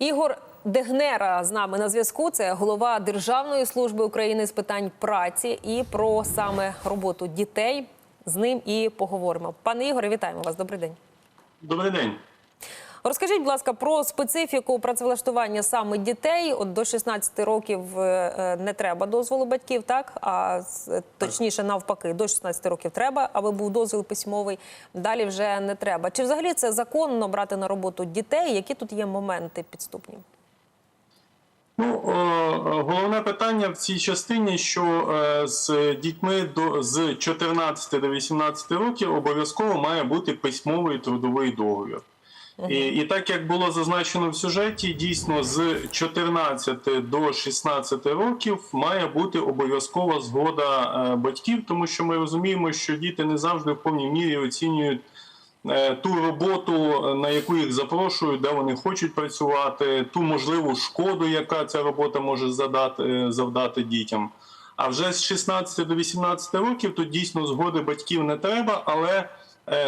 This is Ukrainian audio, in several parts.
Ігор Дегнера з нами на зв'язку. Це голова Державної служби України з питань праці і про саме роботу дітей. З ним і поговоримо. Пане Ігоре, вітаємо вас. Добрий день. Добрий день. Розкажіть, будь ласка, про специфіку працевлаштування саме дітей. От до 16 років е, не треба дозволу батьків, так а точніше, навпаки, до 16 років треба, аби був дозвіл письмовий. Далі вже не треба. Чи взагалі це законно брати на роботу дітей? Які тут є моменти підступні? Ну, головне питання в цій частині, що е, з дітьми до з 14 до 18 років обов'язково має бути письмовий трудовий договір. І, і так як було зазначено в сюжеті, дійсно з 14 до 16 років має бути обов'язкова згода е, батьків, тому що ми розуміємо, що діти не завжди в повній мірі оцінюють е, ту роботу, на яку їх запрошують, де вони хочуть працювати, ту можливу шкоду, яка ця робота може задати, е, завдати дітям. А вже з 16 до 18 років тут дійсно згоди батьків не треба, але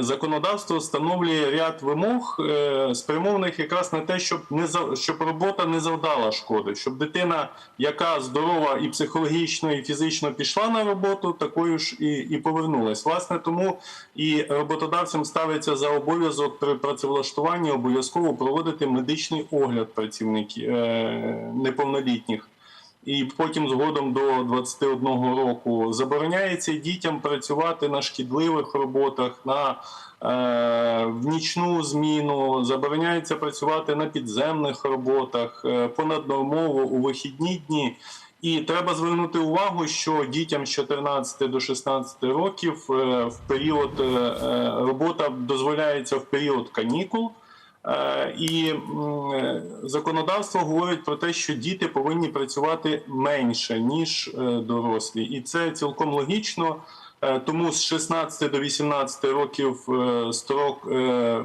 законодавство встановлює ряд вимог, е, спрямованих якраз на те, щоб не щоб робота не завдала шкоди, щоб дитина, яка здорова і психологічно, і фізично пішла на роботу, такою ж і, і повернулась. Власне, тому і роботодавцям ставиться за обов'язок при працевлаштуванні обов'язково проводити медичний огляд працівників е, неповнолітніх і потім згодом до 21 року забороняється дітям працювати на шкідливих роботах, на е, в нічну зміну, забороняється працювати на підземних роботах, е, понаднормово у вихідні дні. І треба звернути увагу, що дітям з 14 до 16 років е, в період е, е, робота дозволяється в період канікул. Е, І е, законодавство говорить про те, що діти повинні працювати менше ніж е, дорослі, і це цілком логічно. Тому з 16 до 18 років строк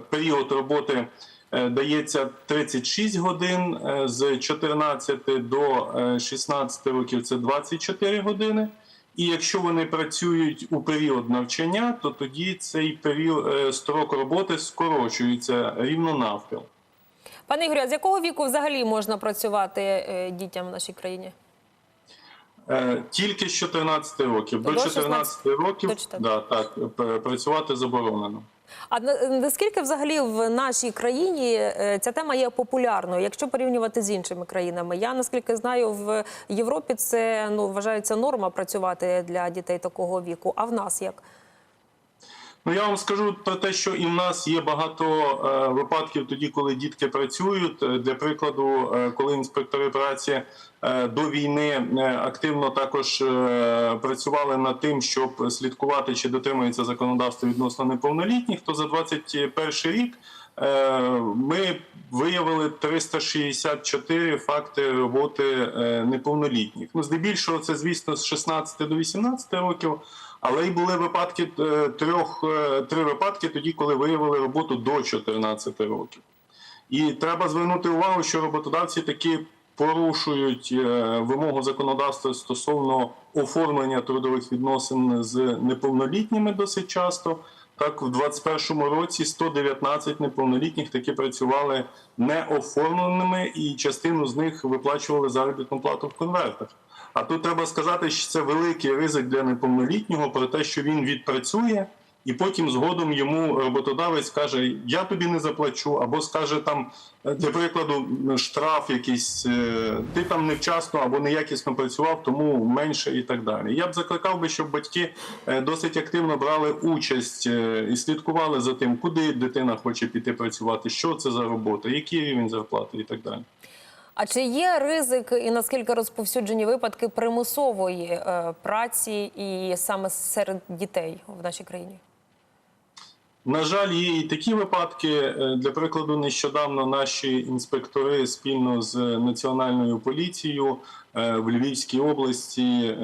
період роботи дається 36 годин, з 14 до е, 16 років це 24 години. І якщо вони працюють у період навчання, то тоді цей період е, строк роботи скорочується рівно навпіл. Пане Ігорю, а з якого віку взагалі можна працювати е, дітям в нашій країні? Е, Тільки з 14 років. До До 14 років до 14. да, так, працювати заборонено. А на- наскільки взагалі в нашій країні е, ця тема є популярною, якщо порівнювати з іншими країнами? Я наскільки знаю, в Європі це ну вважається норма працювати для дітей такого віку. А в нас як? Ну я вам скажу про те, що і в нас є багато е, випадків тоді, коли дітки працюють. Е, Для прикладу, е, коли інспектори праці е, до війни е, активно також е, працювали над тим, щоб слідкувати, чи дотримується законодавство відносно неповнолітніх, то за 21 рік. Ми виявили 364 факти роботи неповнолітніх. Ну, здебільшого, це звісно з 16 до 18 років. Але й були випадки е, трьох е, три випадки тоді, коли виявили роботу до 14 років. І треба звернути увагу, що роботодавці таки порушують е, вимогу законодавства стосовно оформлення трудових відносин з неповнолітніми досить часто. Так, в 2021 році 119 неповнолітніх таки працювали неоформленими, і частину з них виплачували заробітну плату в конвертах. А тут треба сказати, що це великий ризик для неповнолітнього про те, що він відпрацює, і потім згодом йому роботодавець каже: Я тобі не заплачу, або скаже там, для прикладу, штраф якийсь, е, ти там невчасно або неякісно працював, тому менше і так далі. Я б закликав би, щоб батьки е, досить активно брали участь е, і слідкували за тим, куди дитина хоче піти працювати, що це за робота, який рівень зарплати і так далі. А чи є ризик і наскільки розповсюджені випадки примусової е, праці і саме серед дітей в нашій країні? На жаль, є і такі випадки. Е, Для прикладу, нещодавно наші інспектори спільно з національною поліцією е, в Львівській області е,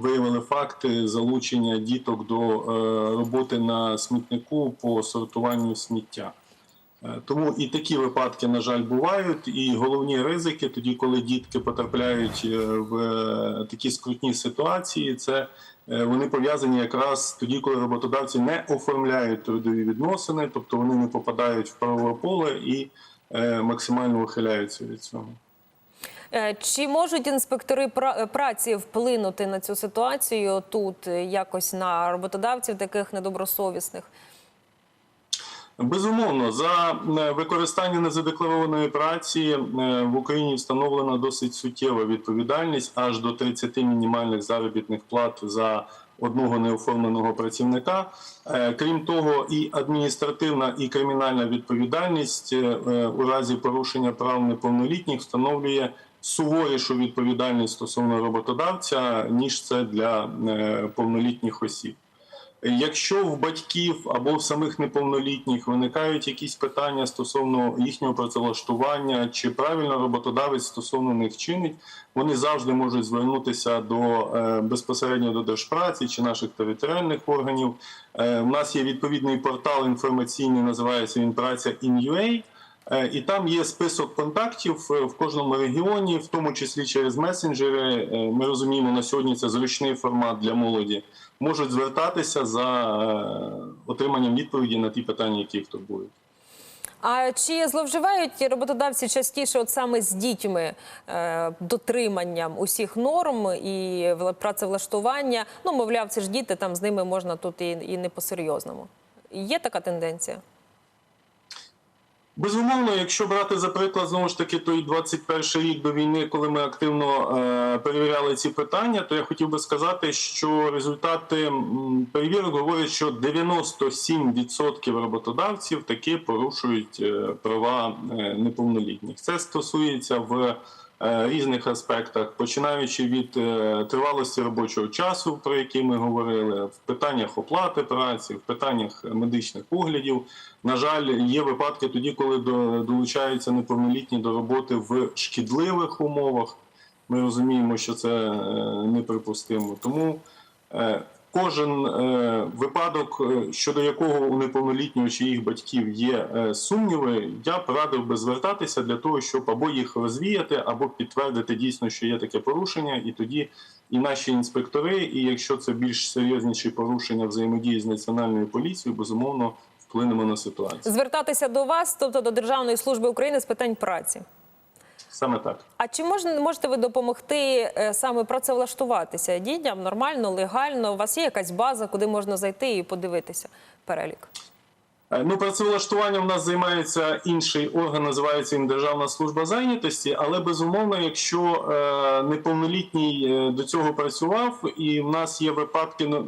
виявили факти залучення діток до роботи на смітнику по сортуванню сміття. Е, Тому і такі випадки, на жаль, бувають. І головні ризики, тоді, коли дітки потрапляють е, в е, такі скрутні ситуації, це вони пов'язані якраз тоді, коли роботодавці не оформляють трудові відносини, тобто вони не попадають в правове поле і максимально ухиляються від цього. Чи можуть інспектори пра- праці вплинути на цю ситуацію тут якось на роботодавців таких недобросовісних? Безумовно, за е, використання незадекларованої праці е, в Україні встановлена досить суттєва відповідальність аж до 30 мінімальних заробітних плат за одного неоформленого працівника. Е, Крім того, і адміністративна і кримінальна відповідальність у разі порушення прав неповнолітніх встановлює суворішу відповідальність стосовно роботодавця ніж це для повнолітніх осіб. Якщо в батьків або в самих неповнолітніх виникають якісь питання стосовно їхнього працевлаштування, чи правильно роботодавець стосовно них чинить, вони завжди можуть звернутися до е, безпосередньо до держпраці чи наших територіальних органів. Е, У нас є відповідний портал інформаційний, називається він праця. Е, І там є список контактів е, в кожному регіоні, в тому числі через месенджери. Е, Ми розуміємо, на сьогодні це зручний формат для молоді. Можуть звертатися за е, отриманням відповіді на ті питання, які їх турбують. А чи зловживають роботодавці частіше, от саме з дітьми, е, дотриманням усіх норм і вла- працевлаштування? Ну, мовляв, це ж діти, там з ними можна тут і, і не по-серйозному. Є така тенденція? Безумовно, якщо брати за приклад знову ж таки той 21 рік до війни, коли ми активно е, перевіряли ці питання, то я хотів би сказати, що результати перевірок говорять, що 97% роботодавців таки порушують е, права е, неповнолітніх. Це стосується в різних аспектах, починаючи від е, тривалості робочого часу, про який ми говорили, в питаннях оплати праці, в питаннях медичних оглядів. На жаль, є випадки тоді, коли долучаються неповнолітні до роботи в шкідливих умовах. Ми розуміємо, що це е, неприпустимо. Тому е, кожен е, випадок, е, щодо якого у неповнолітнього чи їх батьків є е, сумніви, я б радив би звертатися для того, щоб або їх розвіяти, або підтвердити дійсно, що є таке порушення, і тоді і наші інспектори, і якщо це більш серйозніші порушення взаємодії з національною поліцією, безумовно вплинемо на ситуацію. Звертатися до вас, тобто до Державної служби України з питань праці саме так. А чи мож, можете ви допомогти е, саме працевлаштуватися дітям нормально, легально? У вас є якась база, куди можна зайти і подивитися перелік? Е, ну, працевлаштування в нас займається інший орган, називається їм Державна служба зайнятості. Але безумовно, якщо е, неповнолітній е, до цього працював, і в нас є випадки ну,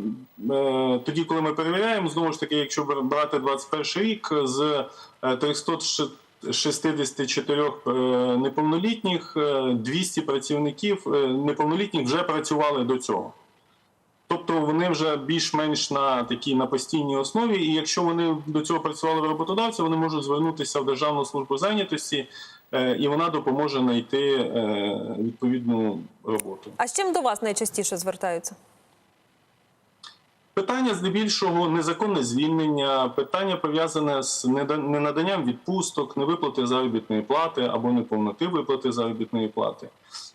е, тоді, коли ми перевіряємо, знову ж таки, якщо брати 21 рік з 300 64 е, неповнолітніх е, 200 працівників е, неповнолітніх вже працювали до цього. Тобто вони вже більш-менш на такій на постійній основі, і якщо вони до цього працювали в роботодавці, вони можуть звернутися в Державну службу зайнятості, і вона допоможе знайти відповідну роботу. А з чим до вас найчастіше звертаються? Питання здебільшого незаконне звільнення, питання пов'язане з ненаданням відпусток, невиплати заробітної плати або неповноти виплати заробітної плати.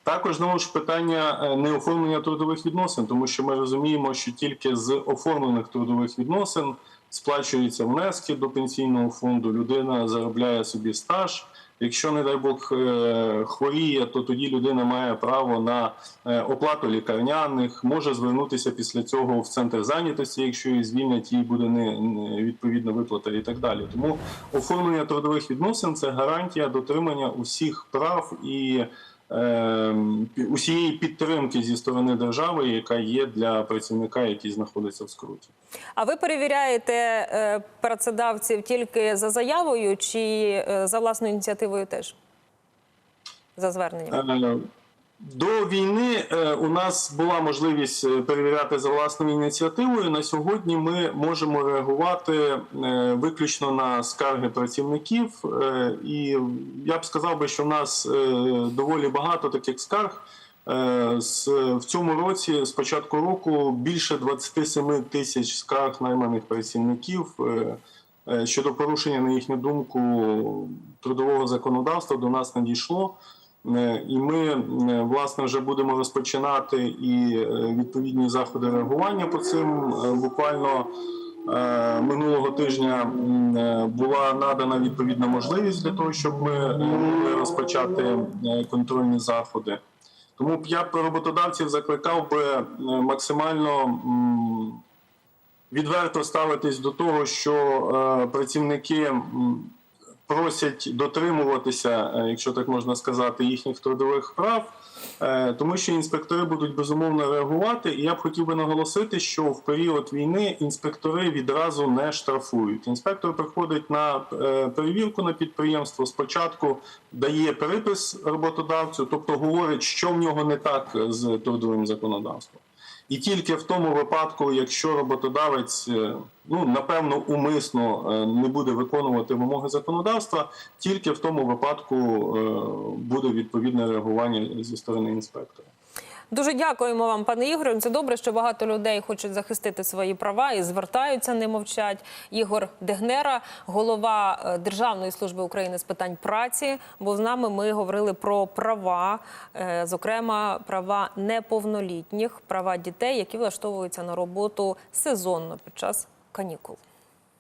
Також знову ж питання е, неоформлення трудових відносин, тому що ми розуміємо, що тільки з оформлених трудових відносин сплачуються внески до пенсійного фонду, людина заробляє собі стаж. Якщо, не дай Бог, е, хворіє, то тоді людина має право на е, оплату лікарняних, може звернутися після цього в центр зайнятості, якщо її звільнять, їй буде не, не відповідна виплата і так далі. Тому оформлення трудових відносин це гарантія дотримання усіх прав і усієї підтримки зі сторони держави, яка є для працівника, який знаходиться в скруті. А ви перевіряєте е, працедавців тільки за заявою чи е, за власною ініціативою теж? За зверненням? До війни е, у нас була можливість е, перевіряти за власною ініціативою. На сьогодні ми можемо реагувати е, виключно на скарги працівників. І я б сказав би, що в нас доволі багато таких скарг. В цьому році, з початку року, більше 27 тисяч скарг найманих працівників щодо порушення, на їхню думку, трудового законодавства до нас надійшло. Е, І ми е, власне вже будемо розпочинати і е, відповідні заходи реагування по цим. Буквально минулого тижня була надана відповідна можливість для того, щоб ми могли розпочати контрольні заходи. Тому я б роботодавців закликав би максимально відверто ставитись до того, що працівники просять дотримуватися, е, якщо так можна сказати, їхніх трудових прав, е, тому що інспектори будуть безумовно реагувати. І я б хотів би наголосити, що в період війни інспектори відразу не штрафують. Інспектор приходить на е, перевірку на підприємство. Спочатку дає перепис роботодавцю, тобто говорить, що в нього не так з трудовим законодавством. І тільки в тому випадку, якщо роботодавець е, ну напевно умисно е, не буде виконувати вимоги законодавства, тільки в тому випадку е, буде відповідне реагування зі сторони інспектора. Дуже дякуємо вам, пане Ігорю. Це добре, що багато людей хочуть захистити свої права і звертаються, не мовчать. Ігор Дегнера, голова е, Державної служби України з питань праці. Бо з нами ми говорили про права, е, зокрема права неповнолітніх, права дітей, які влаштовуються на роботу сезонно під час канікул.